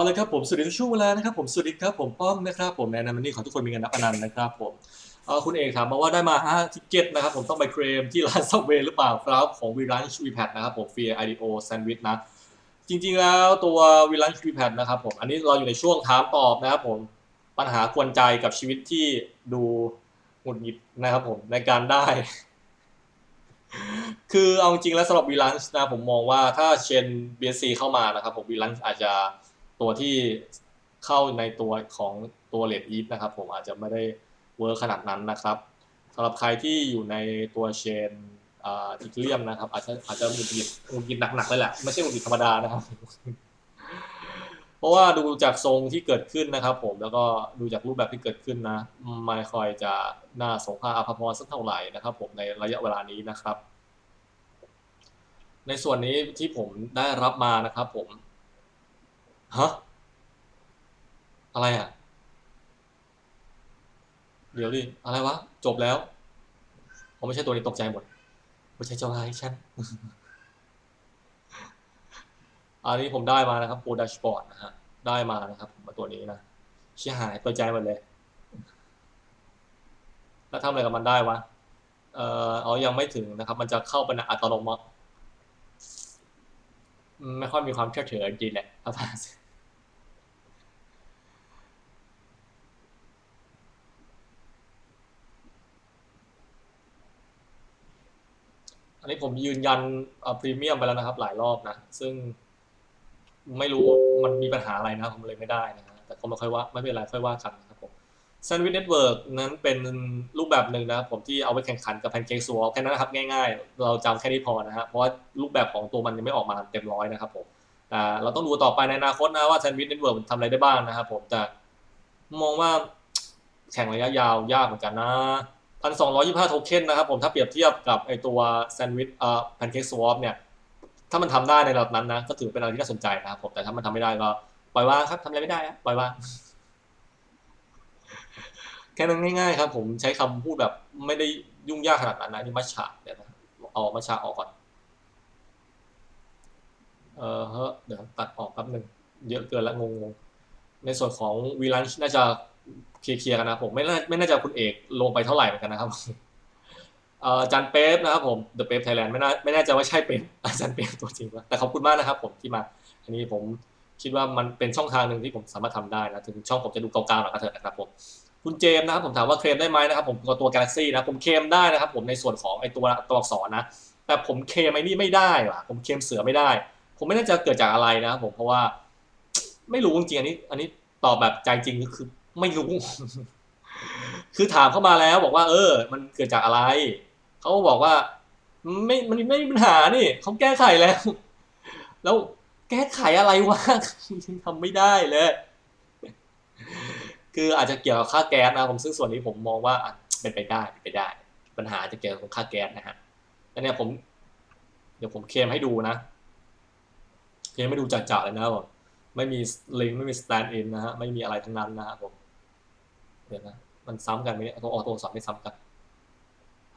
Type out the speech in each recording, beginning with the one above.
เอาเลยครับผมสวัสดีทุกช่วงเวลานะครับผมสวัสดีครับผมป้อมนะครับผมแนะนำวันนี้ขอทุกคนมีเงินนับอนันต์นะครับผมคุณเอกถามมาว่าได้มา5ทิกเก็ตนะครับผมต้องไปเคลมที่ร้านซับเวย์หรือเปล่าครับของวีรันช์วีแพดนะครับผมเฟรีไอเดโอแซนด์วิชนะจริงๆแล้วตัววีรันช์วีแพดนะครับผมอันนี้เราอยู่ในช่วงถามตอบนะครับผมปัญหากวนใจกับชีวิตที่ดูหงุดหงิดนะครับผมในการได้ คือเอาจริงๆแล้วสำหรับวีลันช์นะผมมองว่าถ้าเชน BSC เข้ามานะครับผมวีลันช์อาจจะ ตัวที่เข้าในตัวของตัวเลดอีฟนะครับผมอาจจะไม่ได้เวิร์ขนาดนั้นนะครับสำหรับใครที่อยู่ในตัวเชนอีเลียมนะครับ อาจจะอาจจะหงุดหงิดหงุดหงิดหนักๆเลยแหละไม่ใช่หงุดหงิดธรรมดานะครับ เพราะว่าดูจากทรงที่เกิดขึ้นนะครับ ผมแล้วก็ดูจากรูปแบบที่เกิดขึ้นนะไม่ค่อยจะน่าสงภาอภพรสักเท่าไหร่นะครับ ผมในระยะเวลานี้นะครับ ในส่วนนี้ที่ผมได้รับมานะครับ ผม ฮะอะไรอะ เดี๋ยวดิอะไรวะ จบแล้ว ผมไม่ใช่ตัวนี้ตกใจหมดไม่ใช่เจ้าร้ายฉันอันนี้ผมได้มานะครับโปรดัชบอร์ดนะฮะได้มานะครับมาตัวนี้นะเชี่ยหายตัวใจหมดเลย แล้วทำอะไรกับมันได้วะเอ่อเอายังไม่ถึงนะครับ มันจะเข้าเป็นอัตโนมัติไม่ค่อยมีความเชื่อถือจริงแหละครับ อันนี้ผมยืนยันพรีเมียมไปแล้วนะครับ หลายรอบนะ ซึ่งไม่รู้มันมีปัญหาอะไรนะครับผมเลยไม่ได้นะฮะแต่ก็ไม่ค่อยว่าไม่เป็นไรค่อยว่ากันนะครับผม Sandwich Network นั้นเป็นรูปแบบหนึ่งนะครับผมที่เอาไปแข่งขันกับ Pancake Swap แค่นั้นนะครับง่ายๆ เราจำแค่นี้พอนะฮะเพราะว่ารูปแบบของตัวมันยังไม่ออกมาเต็มร้อยนะครับผมแต่เราต้องดูต่อไปในอนาคตนะว่า Sandwich Network มันทำอะไรได้บ้างนะครับผมแต่มองว่าแข่งระยะยาวยากเหมือนกันนะ พันสองร้อยี่ห้าโทเค็นนะครับผมถ้าเปรียบเทียบกับไอตัว Sandwich เอ่อ Pancake Swap เนี่ยถ้ามันทำได้ในระดับนั้นนะก็ถือเป็นอะไรที่น่าสนใจนะครับผมแต่ถ้ามันทำไม่ได้ก็ปล่อยวางครับทำอะไรไม่ได้อะปล่อยวางแค่นั้นง่ายๆครับ ผมใช้คำพูดแบบไม่ได้ยุ่งยากขนาดนั้นนะนี่มัชชาเดี๋ยวนะเอามัชชาออกก่อนเออเฮ้เดี๋ยวตัดออกแป๊บหนึ่งเยอะเกินละงงๆในส่วนของวีลันช์น่าจะ เคลียร์ๆกันนะผมไม่น่าไม่น่าจะคุณเอกลงไปเท่าไหร่เหมือนกันนะครับเอออาจารย์เป๊ปนะครับผม The Pep Thailand ไม่น่าไม่แน่ใจว่าใช่เป็นอาจารย์เป๊ปตัวจริงปะแต่ขอบคุณมากนะครับผมที่มา อันนี้ผมคิดว่ามันเป็นช่องทางหนึ่งที่ผมสามารถทำได้นะถึงช่องผมจะดูเก่าๆหน่อยก็เถอะนะครับผมคุณเจมส์นะครับผมถามว่าเคลมได้ไหมนะครับผมตัวตัว Galaxy นะผมเคลมได้นะครับผมในส่วนของไอตัวตัวอักษรนะ แต่ผมเคลมไอ้นี่ไม่ได้ว่ะผมเคลมเสือไม่ได้ ผมไม่แน่ใจเกิดจากอะไรนะครับผมเพราะว่า ไม่รู้จริงอันนี้ อันนี้ตอบแบบใจจริงก็คือ ไม่รู้ คือถามเข้ามาแล้วบอกว่า เออ มันเกิดจากอะไร เขาบอกว่า ไม่ มันไม่มีปัญหานี่เขาแก้ไขแล้ว แล้วแก้ไขอะไรวะทำไม่ได้เลย คืออาจจะเกี่ยวกับค่าแก๊สนะผมซึ่งส่วนนี้ผมมองว่าเป็นไปได้เป็นไปได้ ปัญหาจะเกี่ยวกับค่าแก๊สนะฮะแล้วเนี่ยผม เดี๋ยวผมเคลมให้ดูนะเคลมให้ดูจัดๆเลยนะบผม ไม่มีลิงไม่มีสแตนด์อินนะฮะไม่มีอะไรทั้งนั้นนะครับผมเดี๋ยวนะมันซ้ำกันไหมเนี่ยตัวออโต้สอบไม่ซ้ำกัน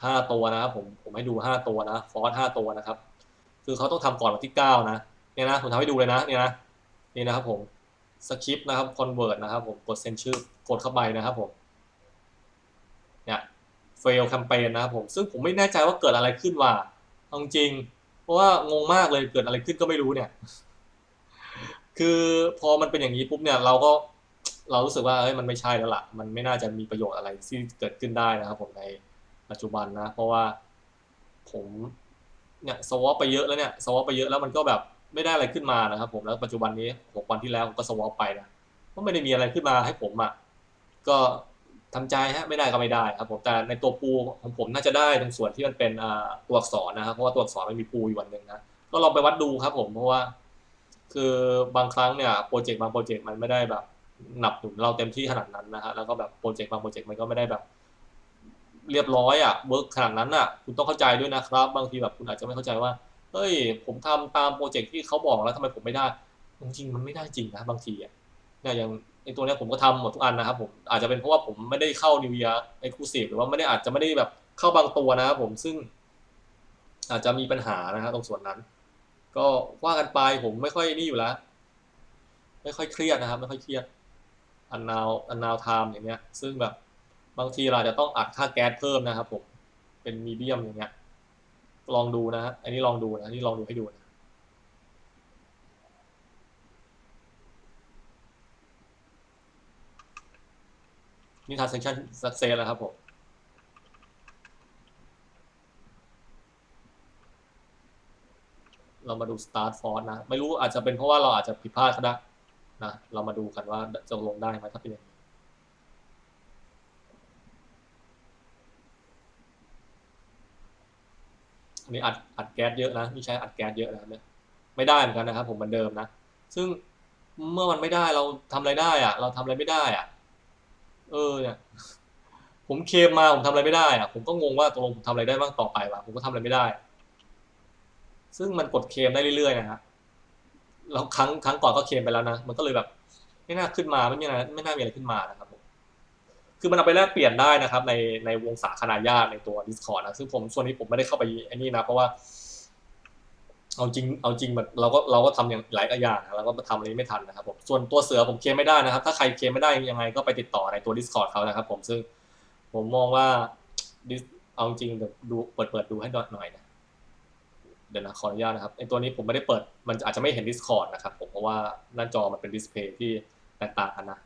ห้าตัวนะครับผมผมให้ดูห้าตัวนะฟอสห้าตัวนะครับ คือเขาต้องทำก่อนวันที่เก้านะเนี่ยนะผมทำให้ดูเลยนะเนี่ยนะนี่นะครับผมสคริปต์นะครับคอนเวิร์ตนะครับผมกดเซ็นชื่อกดเข้าไปนะครับผมเนี่ยเฟลแคมเปญนะครับผมซึ่งผมไม่แน่ใจว่าเกิดอะไรขึ้นว่ะเอาจริง เพราะว่างงมากเลยเกิดอะไรขึ้นก็ไม่รู้เนี่ย คือพอมันเป็นอย่างนี้ปุ๊บเนี่ยเราก็เรารู้สึกว่าเอ้ยมันไม่ใช่แล้วล่ะ มันไม่น่าจะมีประโยชน์อะไรที่เกิดขึ้นได้นะครับผมในปัจจุบันนะ เพราะว่าผมเนี่ยสวอปไปเยอะแล้วเนี่ยสวอปไปเยอะแล้วมันก็แบบไม่ได้อะไรขึ้นมานะครับ ผมแล้วปัจจุบันนี้หกวันที่แล้วผมก็สวอปไปนะก็ไม่ได้มีอะไรขึ้นมาให้ผมอะก็ทำใจฮะไม่ได้ก็ไม่ได้ครับผมแต่ในตัวปูของผมน่าจะได้ตรงส่วนที่มันเป็นอ่าตัวอักษรนะครับเพราะว่าตัวอักษรมันมีปูอยู่วันหนึ่งนะก็ลองไปวัดดูครับผมเพราะว่า คือบางครั้งเนี่ยโปรเจกต์บางโปรเจกต์มันไม่ได้แบบหนับหนุนเราเต็มที่ขนาดนั้นนะฮะแล้วก็แบบโปรเจกต์บางโปรเจกต์มันก็ไม่ได้แบบ เรียบร้อยอะเวิร์กขนาดนั้นอะ คุณต้องเข้าใจด้วยนะครับ บางทีแบบคุณอาจจะไม่เข้าใจว่าเฮ้ย ผมทำตามโปรเจกต์ที่เขาบอกแล้วทำไมผมไม่ได้จริงมันไม่ได้จริงนะบางทีอะเนี่ยอย่างไอตัวเนี้ยผมก็ทำหมดทุกอันนะครับผมอาจจะเป็นเพราะว่าผมไม่ได้เข้า New Year Exclusive หรือว่าไม่ได้อาจจะไม่ได้แบบเข้าบางตัวนะครับผมซึ่ง อาจจะมีปัญหานะฮะตรงส่วนนั้น ก็ว่ากันไปผมไม่ค่อยนี่อยู่แล้ว ไม่ค่อยเครียดนะครับ ไม่ค่อยเครียดอันนาวอันนาวไทม์อย่างเงี้ย ซึ่งแบบบางทีเราจะต้องอัดค่าแก๊สเพิ่มนะครับ ผมเป็นมีเดียมอย่างเงี้ย ลองดูนะฮะอันนี้ลองดูนะอันนี่ลองดูให้ดูนะนี่ transaction success แล้วครับผม เรามาดู start force นะ ไม่รู้อาจจะเป็นเพราะว่าเราอาจจะผิดพลาดก็ได้นะ เรามาดูกันว่าจะลงได้ไหมถ้าเป็นอย่างนี้อันนี้อัดอัดแก๊สเยอะนะนี่ใช้อัดแก๊สเยอะนะเนี่ยไม่ได้เหมือนกันนะครับ ผมเหมือนเดิมนะ ซึ่งเมื่อมันไม่ได้เราทำอะไรได้อะเราทำอะไรไม่ได้อะเออเนี่ยผมเคลมมาผมทำอะไรไม่ได้อะผมก็งงว่าตกลงผมทำอะไรได้บ้างต่อไปวะผมก็ทำอะไรไม่ได้ ซึ่งมันกดเคลมได้เรื่อยๆนะฮะแล้วครั้งครั้งก่อนก็เคลมไปแล้วนะมันก็เลยแบบ ไม่น่าขึ้นมาไม่มีอะไรไม่น่ามีอะไรขึ้นมานะครับผมคือมันเอาไปแลกเปลี่ยนได้นะครับ ในในวงสาคณะญาติในตัว Discord นะซึ่งผมส่วนนี้ผมไม่ได้เข้าไปไอ้นี่นะ เพราะว่า เอาจริงเอาจริงแบบเราก็เราก็ทำอย่างหลายอย่างนะเราก็ทำอะไรไม่ทันนะครับผมส่วนตัวเสือผมเคลมไม่ได้นะครับ ถ้าใครเคลมไม่ได้ยังไงก็ไปติดต่อในตัว Discord เขานะครับ ผมซึ่งผมมองว่าเอาจริงเดี๋ยวดูเปิดเปิดดูให้หน่อยนะ เดี๋ยวนะขออนุญาตนะครับไอตัวนี้ผมไม่ได้เปิด มันอาจจะไม่เห็น Discord นะครับผมเพราะว่าหน้าจอมันเป็นดิสเพย์ที่แตกต่างกันนะ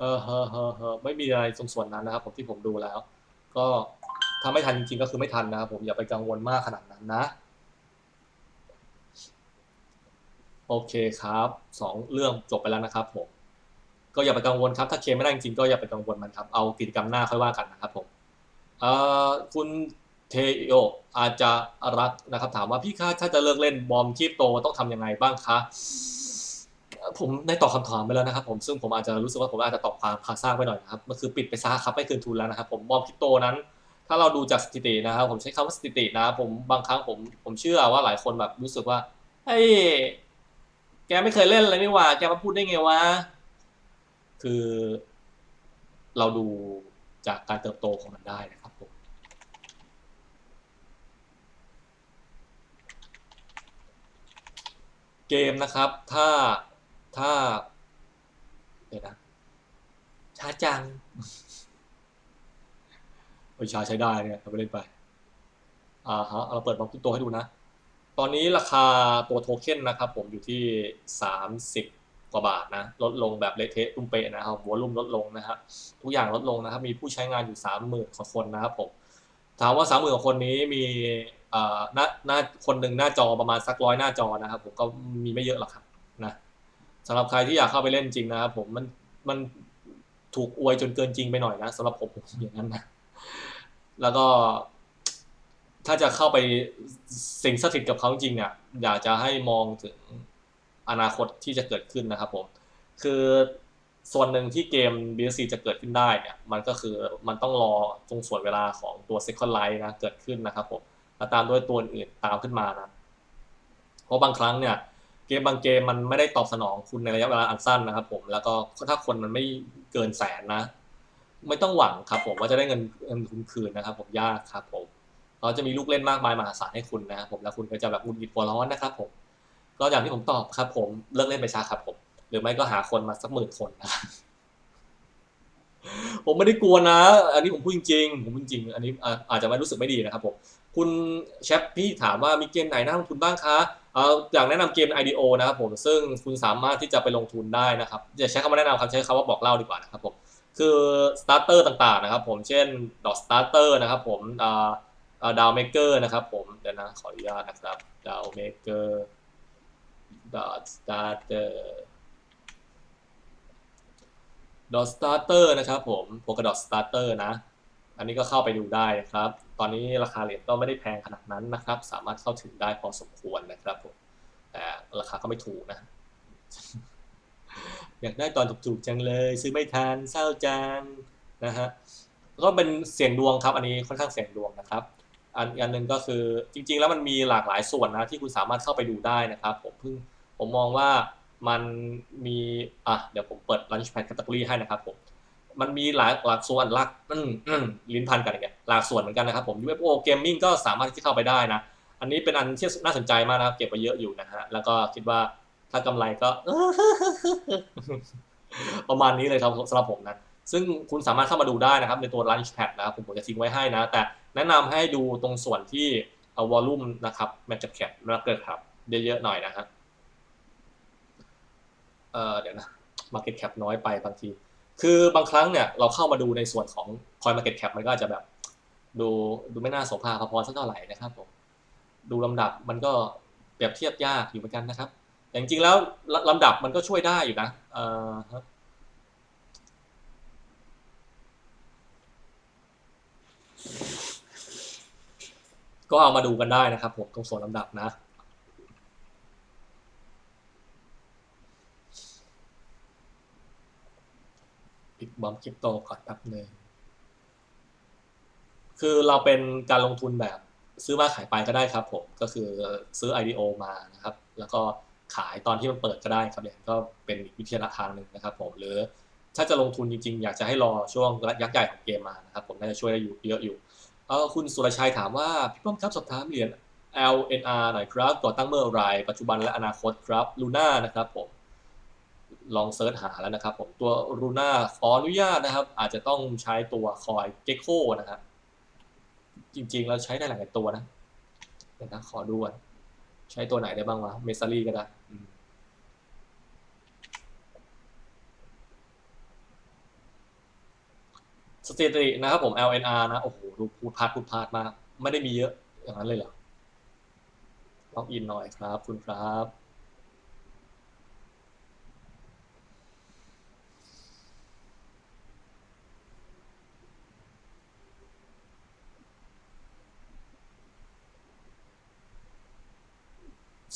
เออเฮอเฮอเฮอไม่มีอะไรตรงส่วนนั้นนะครับ ผมที่ผมดูแล้ว ก็ถ้าไม่ทันจริงๆก็คือไม่ทันนะครับผมอย่าไปกังวลมากขนาดนั้นนะ โอเคครับสองเรื่องจบไปแล้วนะครับ ผม ก็อย่าไปกังวลครับ ถ้าเคลไม่ได้จริงๆก็อย่าไปกังวลมันครับเอากิจกรรมหน้าค่อยว่ากันนะครับผมเอ่อคุณเทโออาจจะรักนะครับ ถามว่าพี่คะถ้าจะเลิกเล่นบอมคีบโตต้องทำยังไงบ้างคะ ผมได้ตอบคำถามไปแล้วนะครับผมซึ่งผมอาจจะรู้สึกว่าผมอาจจะตอบความคาซ่าไปหน่อยนะครับมันคือปิดไปซะครับไม่คืนทุนแล้วนะครับ ผมบอมคริปโตนั้น ถ้าเราดูจากสถิตินะครับ ผมใช้คำว่าสถิตินะผมบางครั้งผมผมเชื่อว่าหลายคนแบบรู้สึกว่าเฮ้ยแกไม่เคยเล่นเลยนี่หว่าแกมาพูดได้ไงวะคือ เราดูจากการเติบโตของมันได้นะครับผมเกมนะครับ ถ้า ถ้าเดี๋ยวนะช้าจังโอ้ยช้าใช้ได้เนี่ยเราไปเล่นไป อ่าฮะ เราเปิดบล็อกตัวให้ดูนะ ตอนนี้ราคาตัวโทเค็นนะครับ ผมอยู่ที่สามสิบกว่าบาทนะ ลดลงแบบเละเทะตุ้มเปะนะครับวอลุ่มลดลงนะครับ ทุกอย่างลดลงนะครับ มีผู้ใช้งานอยู่สามหมื่นกว่าคนนะครับผม ถามว่าสามหมื่นกว่าคนนี้มีอ่อหน้าหน้าคนหนึ่งหน้าจอประมาณสักร้อยหน้าจอนะครับ ผมก็มีไม่เยอะหรอกครับนะ สำหรับใครที่อยากเข้าไปเล่นจริงนะครับผมมันมันถูกอวยจนเกินจริงไปหน่อยนะสำหรับผมผมอย่างนั้นนะแล้วก็ถ้าจะเข้าไปสิงสถิตกับเขาจริงอะอยากจะให้มองถึงอนาคตที่จะเกิดขึ้นนะครับผมคือส่วนหนึ่งที่เกม BSC จะเกิดขึ้นได้เนี่ยมันก็คือมันต้องรอตรงส่วนเวลาของตัว Second Life นะเกิดขึ้นนะครับผมแล้วตามด้วยตัวอื่นตามขึ้นมานะ เพราะบางครั้งเนี่ย เกมบางเกมมันไม่ได้ตอบสนองคุณในระยะเวลาอันสั้นนะครับ ผม แล้วก็ถ้าคนมันไม่เกินแสนนะ ไม่ต้องหวังครับผมว่าจะได้เงินเงินทุนคืนนะครับ ผมยากครับผมเราจะมีลูกเล่นมากมายมหาศาลให้คุณนะครับผมแล้วคุณก็จะแบบหงุดหงิดหัวร้อนนะครับผมก็อย่างที่ผมตอบครับ ผมเลิกเล่นไปซะครับผม หรือไม่ก็หาคนมาสักหมื่นคนนะครับผมไม่ได้กลัวนะ อันนี้ผมพูดจริงๆ ผมพูดจริง อันนี้อาอาจจะไม่รู้สึกไม่ดีนะครับผม คุณแชปพี่ถามว่ามีเกมไหนน่าลงทุนบ้างคะ เอ่อยากแนะนำเกม IDO นะครับผมซึ่งคุณสามารถที่จะไปลงทุนได้นะครับอย่าใช้คำว่าแนะนำครับใช้คำว่าบอกเล่าดีกว่านะครับผมคือสตาร์เตอร์ต่างๆนะครับผมเช่นดอทสตาร์เตอร์นะครับผมดาวเมเกอร์นะครับผมเดี๋ยวนะขออนุญาตนะครับดาวเมเกอร์ดอทสตาร์เตอร์ดอทสตาร์เตอร์นะครับผมโปกดอทสตาร์เตอร์นะ อันนี้ก็เข้าไปดูได้นะครับ ตอนนี้ราคาเหรียญก็ไม่ได้แพงขนาดนั้นนะครับ สามารถเข้าถึงได้พอสมควรนะครับผมแต่ราคาก็ไม่ถูกนะ อยากได้ตอนถูกๆจังเลย ซื้อไม่ทันเศร้าจังนะฮะก็เป็นเสียงดวงครับ อันนี้ค่อนข้างเสียงดวงนะครับอันอีกอันหนึ่งก็คือจริง ๆ แล้วมันมีหลากหลายส่วนนะที่คุณสามารถเข้าไปดูได้นะครับ ผมเพิ่งผมมองว่ามันมีอะเดี๋ยวผมเปิด Launchpad Category ให้นะครับผม มันมีหลายหลากส่วนหลักลิ้นพันกันอย่างเงี้ยหลากส่วนเหมือนกันนะครับผม UFO Gaming ก็สามารถที่เข้าไปได้นะ อันนี้เป็นอันที่น่าสนใจมากนะครับ เก็บไปเยอะอยู่นะฮะ แล้วก็คิดว่าถ้ากำไรก็ ประมาณนี้เลยครับสำหรับผมนะ ซึ่งคุณสามารถเข้ามาดูได้นะครับ ในตัว Launchpad นะครับผมผมจะทิ้งไว้ให้นะ แต่แนะนำให้ดูตรงส่วนที่เอา volume นะครับ market cap แล้วเกิดครับเยอะๆหน่อยนะฮะเออเดี๋ยวนะ market cap น้อยไปบางที คือบางครั้งเนี่ยเราเข้ามาดูในส่วนของ coin market cap มันก็อาจจะแบบ ดูดูไม่น่าโสภาพอสักเท่าไหร่นะครับผมดูลำดับมันก็เปรียบเทียบยากอยู่เหมือนกันนะครับ แต่จริงๆแล้วลลำดับมันก็ช่วยได้อยู่นะเออฮะก็เอามาดูกันได้นะครับผมตรงส่วนลำดับนะ ปิดบอมคริปโตก่อนแป๊บหนึ่งคือเราเป็นการลงทุนแบบซื้อมาขายไปก็ได้ครับ ผมก็คือซื้อ IDO มานะครับ แล้วก็ขายตอนที่มันเปิดก็ได้ครับเนี่ยก็เป็นอีกวิธีทางหนึ่งนะครับ ผมหรือถ้าจะลงทุนจริงๆ อยากจะให้รอช่วงยักษ์ใหญ่ของเกมมานะครับ ผมน่าจะช่วยได้อยู่เยอะอยู่เออคุณสุรชัยถามว่าพี่ป้อมครับสอบถามเหรียญ LNR หน่อยครับก่อตั้งเมื่อไรปัจจุบันและอนาคตครับลูน่านะครับผม ลองเซิร์ชหาแล้วนะครับผมตัวลูน่าขออนุญาตนะครับ อาจจะต้องใช้ตัวคอยเกโคนะครับจริงๆแล้วใช้ได้หลายตัวนะเดี๋ยวนะขอดูก่อนใช้ตัวไหนได้บ้างวะเมซารีก็ได้สถิตินะครับผม LNR นะ โอ้โห ดูพูดพาดพูดพาดมาก ไม่ได้มีเยอะอย่างนั้นเลยเหรอล็อกอินหน่อยครับ คุณครับ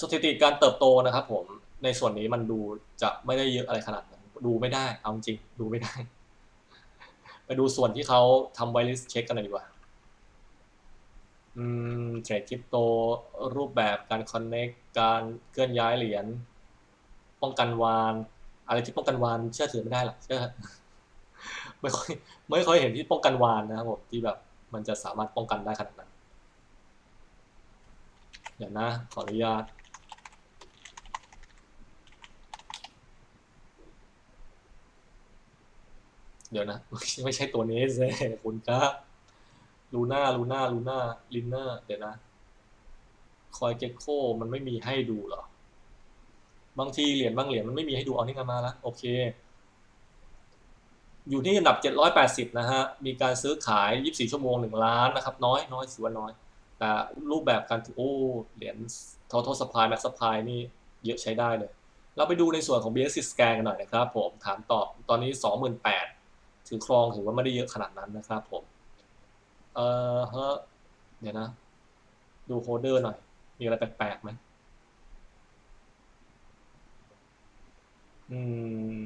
สถิติการเติบโตนะครับผมในส่วนนี้มันดูจะไม่ได้เยอะอะไรขนาดนั้นดูไม่ได้ เอาจริงดูไม่ได้ ไปดูส่วนที่เขาทำไวลิสเช็คกันหน่อยดีกว่าอืมเทรดคริปโตรูปแบบการคอนเน็กการเคลื่อนย้ายเหรียญป้องกันวาน อะไรที่ป้องกันวานเชื่อถือไม่ได้หรอกเชื่อไม่ค่อยไม่ค่อยเห็นที่ป้องกันวานนะครับผมที่แบบมันจะสามารถป้องกันได้ขนาดนั้น เดี๋ยวนะ ขออนุญาต เดี๋ยวนะ ไม่ใช่ตัวเนี้เซ่คุณครับลูน่าลูน่าลูน่าลินเนอร์เดี๋ยวนะ คอยเก็กโคมันไม่มีให้ดูเหรอ บางทีเหรียญบางเหรียญมันไม่มีให้ดูเอานี่กันมาละโอเค อยู่ที่อันดับ 780 นะฮะ มีการซื้อขาย 24 ชั่วโมง 1 ล้านนะครับ น้อยน้อยถือว่าน้อย แต่รูปแบบการถือโอ้เหรียญ total supply max supply นี่เยอะใช้ได้เลย เราไปดูในส่วนของ BSC scan กันหน่อยนะครับผมถามตอบตอนนี้ 28,000 ถือครองถือว่าไม่ได้เยอะขนาดนั้นนะครับผม เออฮะเดี๋ยวนะ ดูโฮเดอร์หน่อย มีอะไรแปลกๆไหมอืม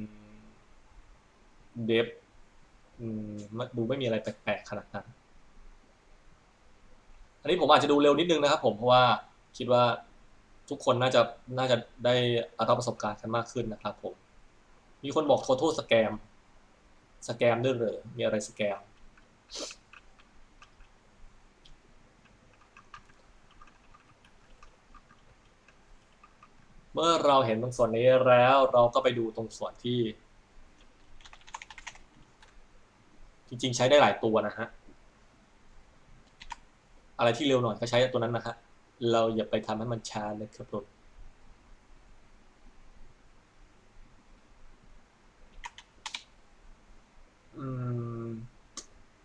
เดฟอืมดูไม่มีอะไรแปลกๆขนาดนั้น อันนี้ผมอาจจะดูเร็วนิดนึงนะครับผมเพราะว่าคิดว่าทุกคนน่าจะน่าจะได้รับประสบการณ์กันมากขึ้นนะครับผม มีคนบอก total scam สแกมด้วยเหรอมีอะไรสแกมเมื่อเราเห็นตรงส่วนนี้แล้วเราก็ไปดูตรงส่วนที่ จริงๆใช้ได้หลายตัวนะฮะ อะไรที่เร็วหน่อยก็ใช้ตัวนั้นนะฮะ เราอย่าไปทำให้มันช้านะครับผม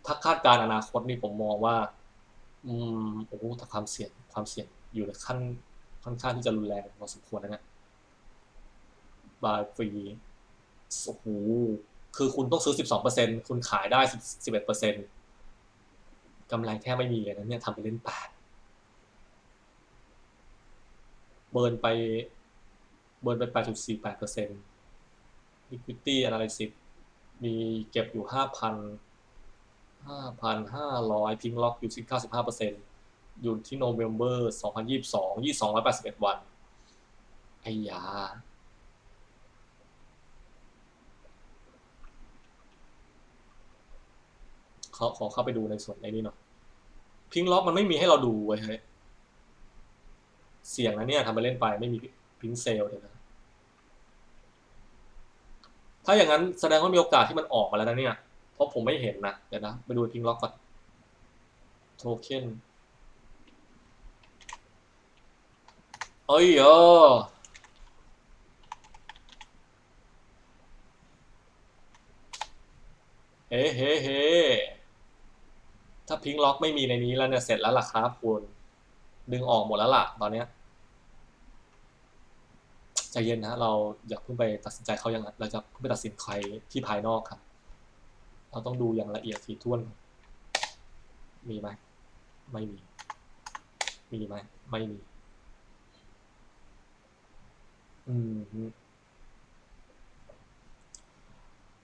ถ้าคาดการณ์อนาคตนี่ผมมองว่า อืมโอ้โหถ้าความเสี่ยงความเสี่ยงอยู่ในขั้นค่อนข้างที่จะรุนแรงพอสมควรนะเนี่ยบายฟรีโอ้โหคือคุณต้องซื้อ12%คุณขายได้11%กำไรแทบไม่มีเลยนะเนี่ยทำไปเล่นแปดเบิร์นไป เบิร์นไปแปดจุดสี่แปดเปอร์เซ็นต์ liquidity analysis มีเก็บอยู่5,000 5,500พิ งล็อกอยู่ที่95%อยู่ที่โนเวม ber 2022 2281วันไอ้ยาขอขอเข้าไปดูในส่วนในนี้หน่อยพิงล็อกมันไม่มีให้เราดูเว้ยเฮ้ยเสียงนะเนี่ยทำไปเล่นไปไม่มีพิงเซลเลยนะ ถ้าอย่างนั้นแสดงว่ามีโอกาสที่มันออกมาแล้วนะเนี่ย เพราะผมไม่เห็นนะ เดี๋ยวนะ ไปดูพิงล็อกก่อน โทเค็นเอ้ยเออเฮ้เฮ้เฮ้ถ้าพิงล็อกไม่มีในนี้แล้วเนี่ย เสร็จแล้วล่ะครับคุณดึงออกหมดแล้วล่ะ ตอนเนี้ยใจเย็นนะเราอย่าเพิ่งไปตัดสินใจเขาอย่างนั้นเราจะเพิ่งไปตัดสินใครที่ภายนอกครับ เราต้องดูอย่างละเอียดถี่ถ้วน มีไหม ไม่มี มีไหม ไม่มี อืม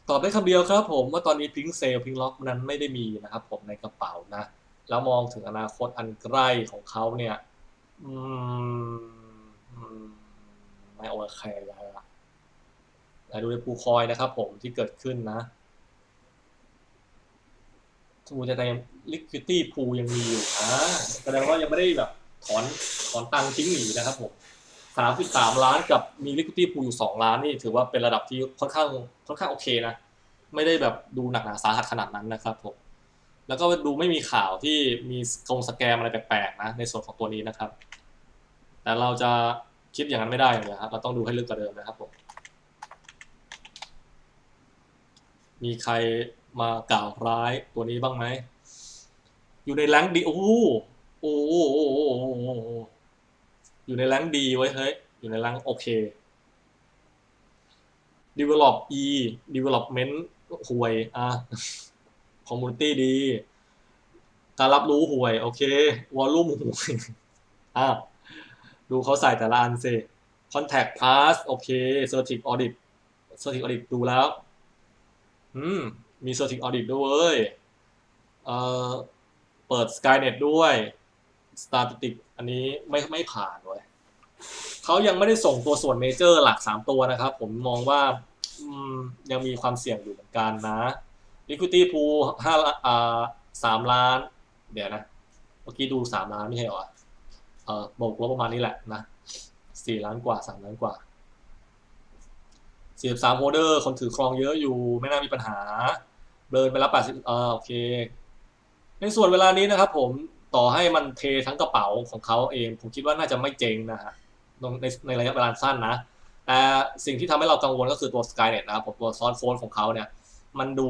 ตอบได้คำเดียวครับผมว่าตอนนี้พิงเซลพิงล็อกนั้นไม่ได้มีนะครับผมในกระเป๋านะ แล้วมองถึงอนาคตอันใกล้ของเขาเนี่ย อืมอืมไม่โอเคแล้วล่ะแต่ดูในปูคอยนะครับผมที่เกิดขึ้นนะ ทูจะแต่ยัง liquidity pool ยังมีอยู่นะแสดงว่ายังไม่ได้แบบถอนถอนตังค์ทิ้งหนีนะครับผมสามสิบสามล้านกับมี liquidity pool อยู่สองล้านนี่ถือว่าเป็นระดับที่ค่อนข้างค่อนข้างโอเคนะ ไม่ได้แบบดูหนักหนาสาหัสขนาดนั้นนะครับผมแล้วก็ดูไม่มีข่าวที่มีกงสแกมอะไรแปลกๆนะในส่วนของตัวนี้นะครับ แต่เราจะคิดอย่างนั้นไม่ได้เลยครับเราต้องดูให้ลึกกว่าเดิมนะครับผมมีใคร มากล่าวร้ายตัวนี้บ้างไหม อยู่ในแรงดีโอ้โหโอ้โหอยู่ในแรงดีไว้เฮ้ย อยู่ในแรงโอเค develop e development ห่วยอะ community ดี การรับรู้ห่วย โอเค volume ห่วยอะดูเขาใส่แต่ละอันสิ contact pass โอเค certic audit certic audit ดูแล้ว อืม มี certic audit ด้วยเอ่อเปิด skynet ด้วย statistic อันนี้ไม่ไม่ผ่านเว้ยเขายังไม่ได้ส่งตัวส่วนเมเจอร์หลักสามตัวนะครับ ผมมองว่ายังมีความเสี่ยงอยู่เหมือนกันนะ liquidity pool ห้าอ่าสามล้าน เดี๋ยวนะ เมื่อกี้ดูสามล้านไม่ใช่หรอเอ่อบวกลบประมาณนี้แหละนะสี่ล้านกว่าสามล้านกว่าสี่สามโฮเดอร์คนถือครองเยอะอยู่ไม่น่ามีปัญหา เบิร์นไปแล้วแปดสิบเออโอเค ในส่วนเวลานี้นะครับ ผมต่อให้มันเททั้งกระเป๋าของเขาเอง ผมคิดว่าน่าจะไม่เจ๊งนะฮะในในระยะเวลาสั้นนะแต่สิ่งที่ทำให้เรากังวลก็คือตัว Skynet นะครับผมตัวซอสโฟนของเขาเนี่ย มันดู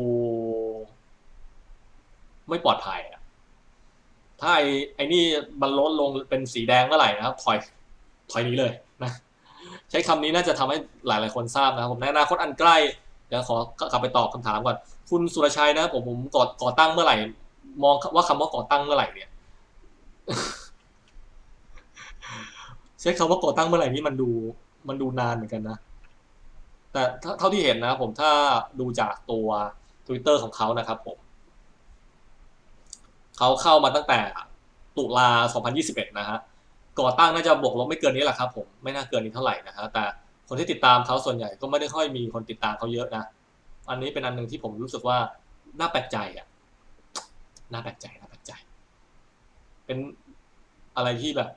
ไม่ปลอดภัยอะถ้าไอ้ไอ้นี่มันลดลงเป็นสีแดงเมื่อไหร่นะครับถอยถอยนี้เลยนะใช้คำนี้น่าจะทำให้หลายหลายๆคนทราบนะครับผมในอนาคตอันใกล้เดี๋ยวขอกลับไปตอบคำถามก่อน คุณสุรชัยนะผมผมก่อก่อตั้งเมื่อไหร่ มองว่าคำว่าก่อตั้งเมื่อไหร่เนี่ยใช้คำว่าก่อตั้งเมื่อไหร่นี่มันดูมันดูนานเหมือนกันนะ แต่เท่าที่เห็นนะผมถ้าดูจากตัว Twitter ของเขานะครับผมเขาเข้ามาตั้งแต่ตุลา 2021 นะฮะ ก่อตั้งน่าจะบวกลบไม่เกินนี้แหละครับผม ไม่น่าเกินนี้เท่าไหร่นะฮะ แต่คนที่ติดตามเขาส่วนใหญ่ก็ไม่ได้ค่อยมีคนติดตามเขาเยอะนะ อันนี้เป็นอันหนึ่งที่ผมรู้สึกว่าน่าแปลกใจอะน่าแปลกใจน่าแปลกใจ เป็นอะไรที่แบบ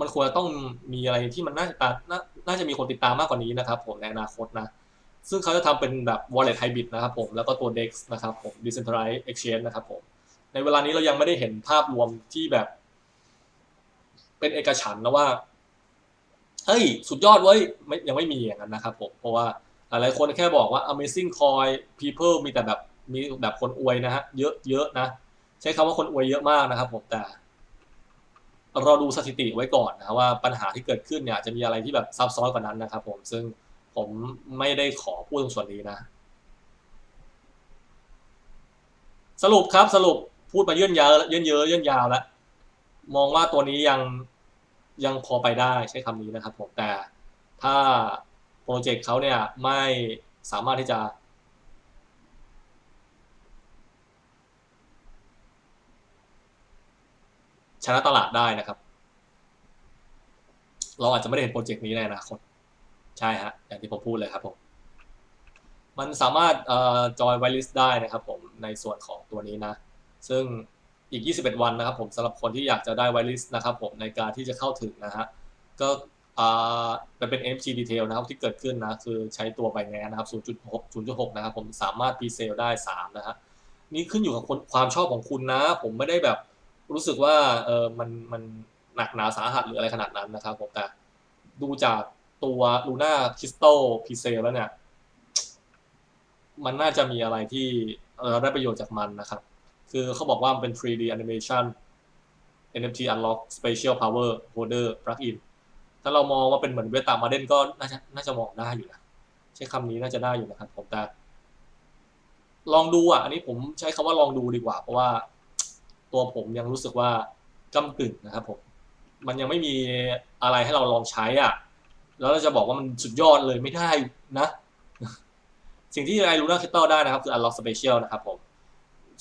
มันควรจะต้องมีอะไรที่มันน่าจะตาน่าน่าจะมีคนติดตามมากกว่านี้นะครับ ผมในอนาคตนะซึ่งเขาจะทำเป็นแบบ wallet hybrid นะครับผม แล้วก็ตัว DEX นะครับผม decentralized exchange นะครับผม ในเวลานี้เรายังไม่ได้เห็นภาพรวมที่แบบ เป็นเอกฉันนะว่า เฮ้ย สุดยอดเว้ยไม่ยังไม่มีอย่างนั้นนะครับผม เพราะว่า หลายๆคนแค่บอกว่า amazing coin people มีแต่แบบมีแบบคนอวยนะฮะเยอะเยอะนะ ใช้คำว่าคนอวยเยอะมากนะครับผมแต่เราดูสถิติไว้ก่อนนะว่าปัญหาที่เกิดขึ้นเนี่ยจจะมีอะไรที่แบบซับซ้อนกว่านั้นนะครับผมซึ่งผมไม่ได้ขอพูดตรงส่วนนี้นะ สรุปครับสรุปพูดมาเยื่นยาวเยื่นเยอะเยื่นยาวแล้วมองว่าตัวนี้ยังยังพอไปได้ใช้คำนี้นะครับผมแต่ถ้า โปรเจกต์เขาเนี่ยไม่สามารถที่จะชนะตลาดได้นะครับ เราอาจจะไม่ได้เห็นโปรเจกต์นี้ในอนาคต ใช่ฮะ อย่างที่ผมพูดเลยครับผม มันสามารถจอยไวลิสได้นะครับผม ในส่วนของตัวนี้นะ ซึ่งอีก 21 วันนะครับผมสำหรับคนที่อยากจะได้ไวลิสนะครับผมในการที่จะเข้าถึงนะฮะ ก็ มันเป็น NFT detail นะครับที่เกิดขึ้นนะคือใช้ตัวใบแนนะครับ 0.6 0.6 นะครับผมสามารถ pre sale ได้ 3 นะฮะนี่ขึ้นอยู่กับคนความชอบของคุณนะ ผมไม่ได้แบบรู้สึกว่าเออมันมันหนักหนาสาหัสหรืออะไรขนาดนั้นนะครับผมแต่ดูจากตัวลูน่าคริสตัลพีเซลแล้วเนี่ย มันน่าจะมีอะไรที่เราได้ประโยชน์จากมันนะครับ คือเขาบอกว่ามันเป็น 3D animation NFT unlock special power holder plugin ถ้าเรามองว่าเป็นเหมือนเวตามาเดนก็น่าจะน่าจะมองได้อยู่นะใช้คำนี้น่าจะได้อยู่นะครับ ผมแต่ลองดูอะ อันนี้ผมใช้คำว่าลองดูดีกว่า เพราะว่าตัวผมยังรู้สึกว่าก้ากึ่งนะครับ ผม มันยังไม่มีอะไรให้เราลองใช้อะ แล้วเราจะบอกว่ามันสุดยอดเลยไม่ได้นะ สิ่งที่ไอรูน่าคิตตได้นะครับ คือ unlock special นะครับ ผม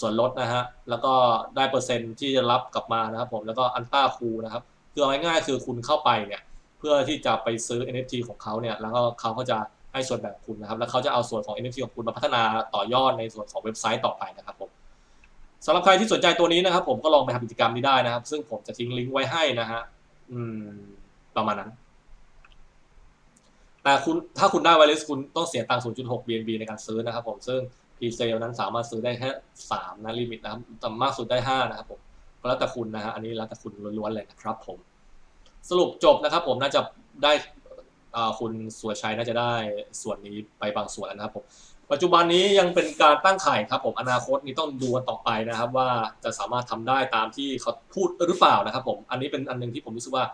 ส่วนลดนะฮะ แล้วก็ได้เปอร์เซ็นต์ที่จะรับกลับมานะครับ ผมแล้วก็อันต้าคูนะครับ คือเอาง่ายๆคือคุณเข้าไปเนี่ย พื่อที่จะไปซื้อ NFT ของเขาเนี่ยแล้วก็เขาก็จะให้ส่วนแบ่งคุณนะครับ แล้วเขาจะเอาส่วนของ NFT ของคุณมาพัฒนาต่อยอดในส่วนของเว็บไซต์ต่อไปนะครับผมสำหรับใครที่สนใจตัวนี้นะครับ ผมก็ลองไปทำกิจกรรมนี้ได้นะครับ ซึ่งผมจะทิ้งลิงก์ไว้ให้นะฮะอืมประมาณนั้นแต่คุณถ้าคุณได้ไวเลสคุณต้องเสียตังค์ 0.6 BNB ในการซื้อนะครับ ผมซึ่ง p r e s a l e นั้นสามารถซื้อได้แค่3นะลิมิตนะครับแต่มากสุดได้ 5 นะครับผมก็แล้วแต่คุณนะฮะอันนี้แล้วแต่คุณล้วนๆเลยนะครับผม สรุปจบนะครับ ผมน่าจะได้คุณสุวชัยน่าจะได้ส่วนนี้ไปบางส่วนแล้วนะครับผมปัจจุบันนี้ยังเป็นการตั้งไข่ครับผมอนาคตนี้ต้องดูกันต่อไปนะครับ ว่าจะสามารถทำได้ตามที่เขาพูดหรือเปล่านะครับ ผมอันนี้เป็นอันหนึงที่ผมรู้สึกว่า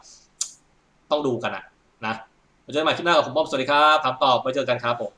ต้องดูกันอะนะไว้เจอกันใหม่คลิปหน้ากับผมบ๊อบสวัสดีครับถามตอบไปเจอกันครับผม